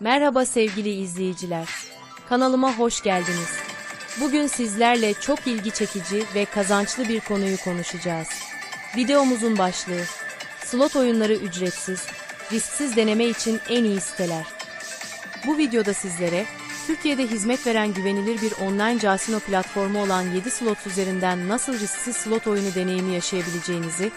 Merhaba sevgili izleyiciler. Kanalıma hoş geldiniz. Bugün sizlerle çok ilgi çekici ve kazançlı bir konuyu konuşacağız. Videomuzun başlığı Slot oyunları ücretsiz, risksiz deneme için en iyi siteler. Bu videoda sizlere Türkiye'de hizmet veren güvenilir bir online casino platformu olan 7 slot üzerinden nasıl risksiz slot oyunu deneyimi yaşayabileceğinizi,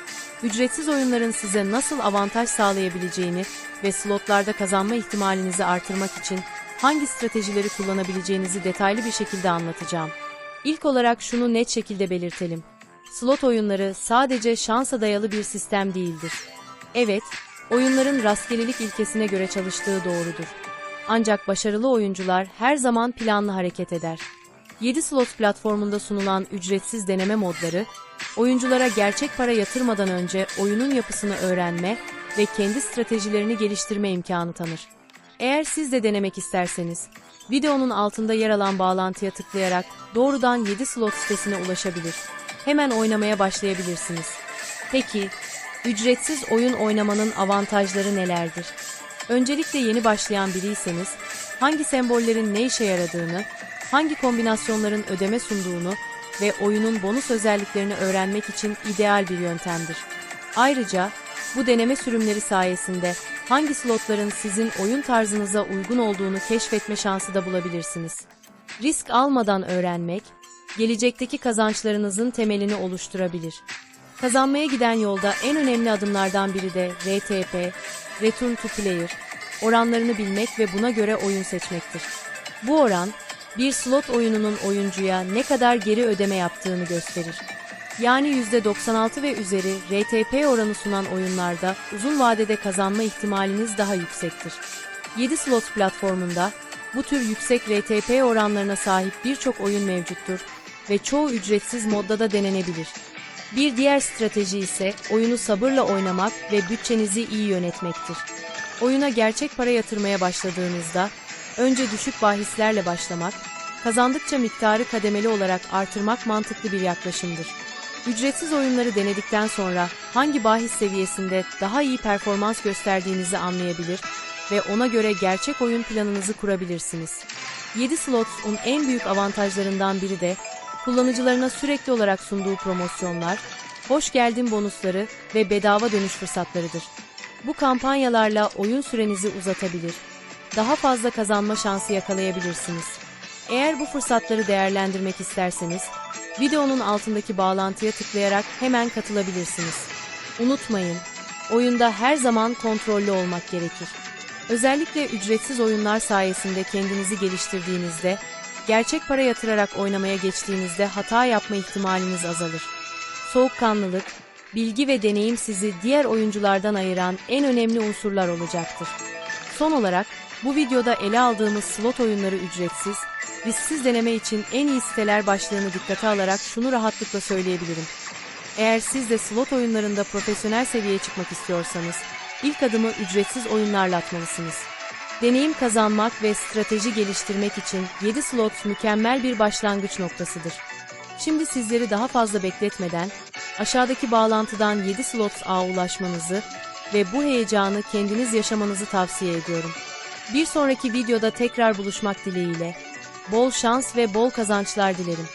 ücretsiz oyunların size nasıl avantaj sağlayabileceğini ve slotlarda kazanma ihtimalinizi artırmak için hangi stratejileri kullanabileceğinizi detaylı bir şekilde anlatacağım. İlk olarak şunu net şekilde belirtelim. Slot oyunları sadece şansa dayalı bir sistem değildir. Evet, oyunların rastgelelik ilkesine göre çalıştığı doğrudur. Ancak başarılı oyuncular her zaman planlı hareket eder. 7 slot platformunda sunulan ücretsiz deneme modları, oyunculara gerçek para yatırmadan önce oyunun yapısını öğrenme ve kendi stratejilerini geliştirme imkanı tanır. Eğer siz de denemek isterseniz, videonun altında yer alan bağlantıya tıklayarak doğrudan 7 slot sitesine ulaşabilir. Hemen oynamaya başlayabilirsiniz. Peki, ücretsiz oyun oynamanın avantajları nelerdir? Öncelikle yeni başlayan biriyseniz, hangi sembollerin ne işe yaradığını, hangi kombinasyonların ödeme sunduğunu ve oyunun bonus özelliklerini öğrenmek için ideal bir yöntemdir. Ayrıca, bu deneme sürümleri sayesinde hangi slotların sizin oyun tarzınıza uygun olduğunu keşfetme şansı da bulabilirsiniz. Risk almadan öğrenmek, gelecekteki kazançlarınızın temelini oluşturabilir. Kazanmaya giden yolda en önemli adımlardan biri de RTP, Return to Player, oranlarını bilmek ve buna göre oyun seçmektir. Bu oran, bir slot oyununun oyuncuya ne kadar geri ödeme yaptığını gösterir. Yani %96 ve üzeri RTP oranı sunan oyunlarda uzun vadede kazanma ihtimaliniz daha yüksektir. 7 slot platformunda bu tür yüksek RTP oranlarına sahip birçok oyun mevcuttur ve çoğu ücretsiz modda da denenebilir. Bir diğer strateji ise oyunu sabırla oynamak ve bütçenizi iyi yönetmektir. Oyuna gerçek para yatırmaya başladığınızda önce düşük bahislerle başlamak, kazandıkça miktarı kademeli olarak artırmak mantıklı bir yaklaşımdır. Ücretsiz oyunları denedikten sonra hangi bahis seviyesinde daha iyi performans gösterdiğinizi anlayabilir ve ona göre gerçek oyun planınızı kurabilirsiniz. 7 Slots'un en büyük avantajlarından biri de kullanıcılarına sürekli olarak sunduğu promosyonlar, hoş geldin bonusları ve bedava dönüş fırsatlarıdır. Bu kampanyalarla oyun sürenizi uzatabilir, daha fazla kazanma şansı yakalayabilirsiniz. Eğer bu fırsatları değerlendirmek isterseniz, videonun altındaki bağlantıya tıklayarak hemen katılabilirsiniz. Unutmayın, oyunda her zaman kontrollü olmak gerekir. Özellikle ücretsiz oyunlar sayesinde kendinizi geliştirdiğinizde, gerçek para yatırarak oynamaya geçtiğinizde hata yapma ihtimaliniz azalır. Soğukkanlılık, bilgi ve deneyim sizi diğer oyunculardan ayıran en önemli unsurlar olacaktır. Son olarak, bu videoda ele aldığımız slot oyunları ücretsiz, risksiz deneme için en iyi siteler başlığını dikkate alarak şunu rahatlıkla söyleyebilirim. Eğer siz de slot oyunlarında profesyonel seviyeye çıkmak istiyorsanız, ilk adımı ücretsiz oyunlarla atmalısınız. Deneyim kazanmak ve strateji geliştirmek için 7 slot mükemmel bir başlangıç noktasıdır. Şimdi sizleri daha fazla bekletmeden aşağıdaki bağlantıdan 7 slot ağa ulaşmanızı ve bu heyecanı kendiniz yaşamanızı tavsiye ediyorum. Bir sonraki videoda tekrar buluşmak dileğiyle. Bol şans ve bol kazançlar dilerim.